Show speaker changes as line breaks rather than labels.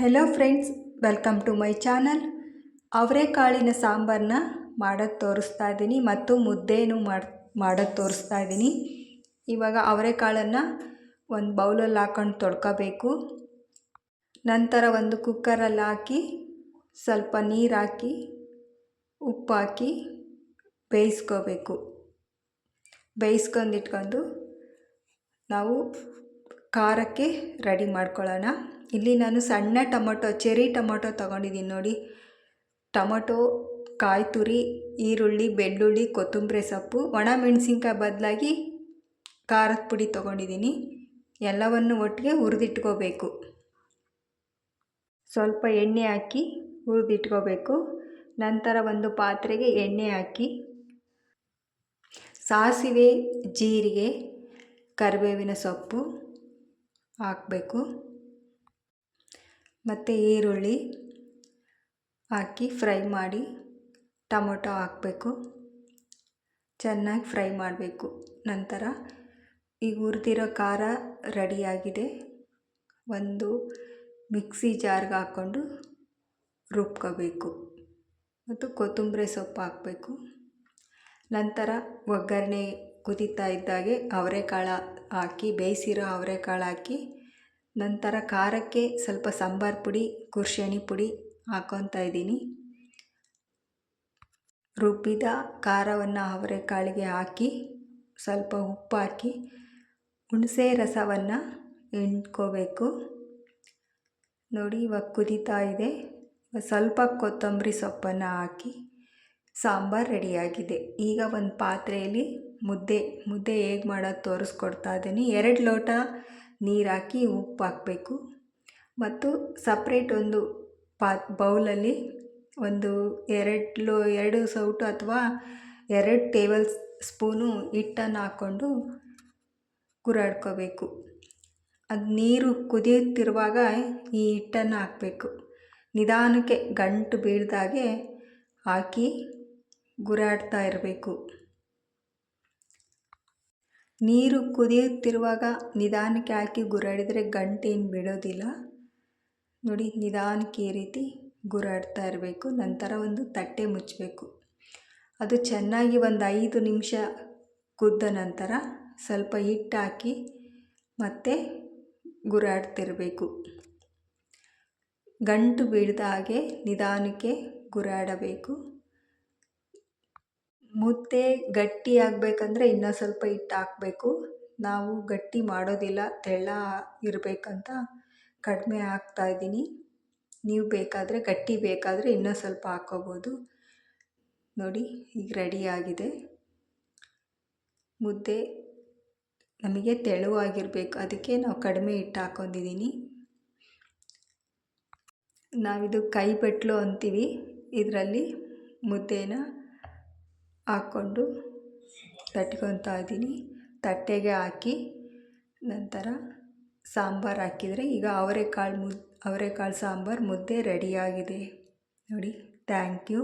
Hello friends welcome to my channel ಅವರೆಕಾಳಿನ ಸಾಂಬಾರನ್ನ ಮಾಡೋದು ತೋರಿಸ್ತಾ ಇದ್ದೀನಿ ಮತ್ತು ಮುದ್ದೆಯೂ ಮಾಡಿ ಮಾಡೋದು ತೋರಿಸ್ತಾ ಇದ್ದೀನಿ. ಇವಾಗ ಅವರೆಕಾಳನ್ನು ಒಂದು ಬೌಲಲ್ಲಿ ಹಾಕೊಂಡು ತೊಳ್ಕೋಬೇಕು. ನಂತರ ಒಂದು ಕುಕ್ಕರಲ್ಲಿ ಹಾಕಿ ಸ್ವಲ್ಪ ನೀರು ಹಾಕಿ, ಉಪ್ಪು ಹಾಕಿ ಬೇಯಿಸ್ಕೋಬೇಕು. ಬೇಯಿಸ್ಕೊಂಡಿಟ್ಕೊಂಡು ನಾವು ಖಾರಕ್ಕೆ ರೆಡಿ ಮಾಡ್ಕೊಳ್ಳೋಣ. ಇಲ್ಲಿ ನಾನು ಸಣ್ಣ ಟೊಮೊಟೊ ಚೆರಿ ಟೊಮೊಟೊ ತೊಗೊಂಡಿದ್ದೀನಿ ನೋಡಿ. ಟೊಮೊಟೊ ಕಾಯಿ ತುರಿ ಈರುಳ್ಳಿ, ಬೆಳ್ಳುಳ್ಳಿ, ಕೊತ್ತಂಬರಿ ಸೊಪ್ಪು, ಒಣ ಮೆಣಸಿನ್ಕಾಯಿ ಬದಲಾಗಿ ಖಾರದ ಪುಡಿ ತೊಗೊಂಡಿದ್ದೀನಿ. ಎಲ್ಲವನ್ನು ಒಟ್ಟಿಗೆ ಹುರಿದಿಟ್ಕೋಬೇಕು. ಸ್ವಲ್ಪ ಎಣ್ಣೆ ಹಾಕಿ ಹುರಿದಿಟ್ಕೋಬೇಕು. ನಂತರ ಒಂದು ಪಾತ್ರೆಗೆ ಎಣ್ಣೆ ಹಾಕಿ, ಸಾಸಿವೆ, ಜೀರಿಗೆ, ಕರಿಬೇವಿನ ಸೊಪ್ಪು ಹಾಕಬೇಕು. ಮತ್ತು ಈರುಳ್ಳಿ ಹಾಕಿ ಫ್ರೈ ಮಾಡಿ ಟೊಮೊಟೊ ಹಾಕಬೇಕು. ಚೆನ್ನಾಗಿ ಫ್ರೈ ಮಾಡಬೇಕು. ನಂತರ ಈಗ ಹುರಿದಿರೋ ಖಾರ ರೆಡಿಯಾಗಿದೆ ಒಂದು ಮಿಕ್ಸಿ ಜಾರ್ಗೆ ಹಾಕ್ಕೊಂಡು ರುಬ್ಕೋಬೇಕು. ಮತ್ತು ಕೊತ್ತಂಬರಿ ಸೊಪ್ಪು ಹಾಕಬೇಕು. ನಂತರ ಒಗ್ಗರಣೆ ಕುದೀತಾ ಇದ್ದಾಗೆ ಅವರೆಕಾಳು ಹಾಕಿ, ಬೇಯಿಸಿರೋ ಅವರೆಕಾಳು ಹಾಕಿ, ನಂತರ ಖಾರಕ್ಕೆ ಸ್ವಲ್ಪ ಸಾಂಬಾರು ಪುಡಿ ಕುರ್ಷಣಿ ಪುಡಿ ಹಾಕೊತಾ ಇದ್ದೀನಿ. ರುಬ್ಬಿದ ಖಾರವನ್ನು ಅವರೆಕಾಳಿಗೆ ಹಾಕಿ, ಸ್ವಲ್ಪ ಉಪ್ಪು ಹಾಕಿ, ಹುಣಸೆ ರಸವನ್ನು ಹಿಂಡ್ಕೋಬೇಕು. ನೋಡಿ, ಇವಾಗ ಕುದೀತಾ ಇದೆ. ಸ್ವಲ್ಪ ಕೊತ್ತಂಬರಿ ಸೊಪ್ಪನ್ನು ಹಾಕಿ ಸಾಂಬಾರು ರೆಡಿಯಾಗಿದೆ. ಈಗ ಒಂದು ಪಾತ್ರೆಯಲ್ಲಿ ಮುದ್ದೆ ಮುದ್ದೆ ಹೇಗೆ ಮಾಡೋದು ತೋರಿಸ್ಕೊಡ್ತಾ ಇದ್ದೀನಿ. ಎರಡು ಲೋಟ ನೀರು ಹಾಕಿ ಉಪ್ಪು ಹಾಕಬೇಕು. ಮತ್ತು ಸಪ್ರೇಟ್ ಒಂದು ಪಾ, ಬೌಲಲ್ಲಿ ಒಂದು ಎರಡು ಲೋ, ಎರಡು ಸೌಟು ಅಥವಾ ಎರಡು ಟೇಬಲ್ ಸ್ಪೂನು ಹಿಟ್ಟನ್ನು ಹಾಕ್ಕೊಂಡು ಗುರಾಡ್ಕೋಬೇಕು. ಅದು ನೀರು ಕುದಿಯುತ್ತಿರುವಾಗ ಈ ಹಿಟ್ಟನ್ನು ಹಾಕಬೇಕು. ನಿಧಾನಕ್ಕೆ ಗಂಟು ಬೀಳ್ದಾಗೆ ಹಾಕಿ ಗುರಾಡ್ತಾ ಇರಬೇಕು. ನೀರು ಕುದಿಯುತ್ತಿರುವಾಗ ನಿಧಾನಕ್ಕೆ ಹಾಕಿ ಗುರಾಡಿದರೆ ಗಂಟೇನು ಬಿಡೋದಿಲ್ಲ. ನೋಡಿ, ನಿಧಾನಕ್ಕೆ ಈ ರೀತಿ ಗುರಾಡ್ತಾ ಇರಬೇಕು. ನಂತರ ಒಂದು ತಟ್ಟೆ ಮುಚ್ಚಬೇಕು. ಅದು ಚೆನ್ನಾಗಿ ಒಂದು ಐದು ನಿಮಿಷ ಕುದ್ದ ನಂತರ ಸ್ವಲ್ಪ ಹಿಟ್ಟು ಹಾಕಿ ಮತ್ತೆ ಗುರಾಡ್ತಿರಬೇಕು. ಗಂಟು ಬಿಡಿದ ಹಾಗೆ ನಿಧಾನಕ್ಕೆ ಗುರಾಡಬೇಕು. ಮುದ್ದೆ ಗಟ್ಟಿ ಆಗಬೇಕಂದ್ರೆ ಇನ್ನೂ ಸ್ವಲ್ಪ ಹಿಟ್ಟು ಹಾಕಬೇಕು. ನಾವು ಗಟ್ಟಿ ಮಾಡೋದಿಲ್ಲ, ತೆಳ್ಳ ಇರಬೇಕಂತ ಕಡಿಮೆ ಹಾಕ್ತಾಯಿದ್ದೀನಿ ನೀವು ಬೇಕಾದರೆ, ಗಟ್ಟಿ ಬೇಕಾದರೆ ಇನ್ನೂ ಸ್ವಲ್ಪ ಹಾಕ್ಕೋಬೋದು ನೋಡಿ, ಈಗ ರೆಡಿಯಾಗಿದೆ ಮುದ್ದೆ ನಮಗೆ ತೆಳುವಾಗಿರಬೇಕು, ಅದಕ್ಕೆ ನಾವು ಕಡಿಮೆ ಹಿಟ್ಟು ಹಾಕೊಂಡಿದ್ದೀನಿ. ನಾವಿದು ಕೈ ಬೆಟ್ಲು ಅಂತೀವಿ, ಇದರಲ್ಲಿ ಮುದ್ದೆನ ಹಾಕ್ಕೊಂಡು ತಟ್ಕೊತಾ ಇದ್ದೀನಿ. ತಟ್ಟೆಗೆ ಹಾಕಿ ನಂತರ ಸಾಂಬಾರು ಹಾಕಿದರೆ ಈಗ ಅವರೆಕಾಳು ಮುದ್ದೆ, ಅವರೆಕಾಳು ಸಾಂಬಾರು ಮುದ್ದೆ ರೆಡಿಯಾಗಿದೆ. ನೋಡಿ, ಥ್ಯಾಂಕ್ ಯು.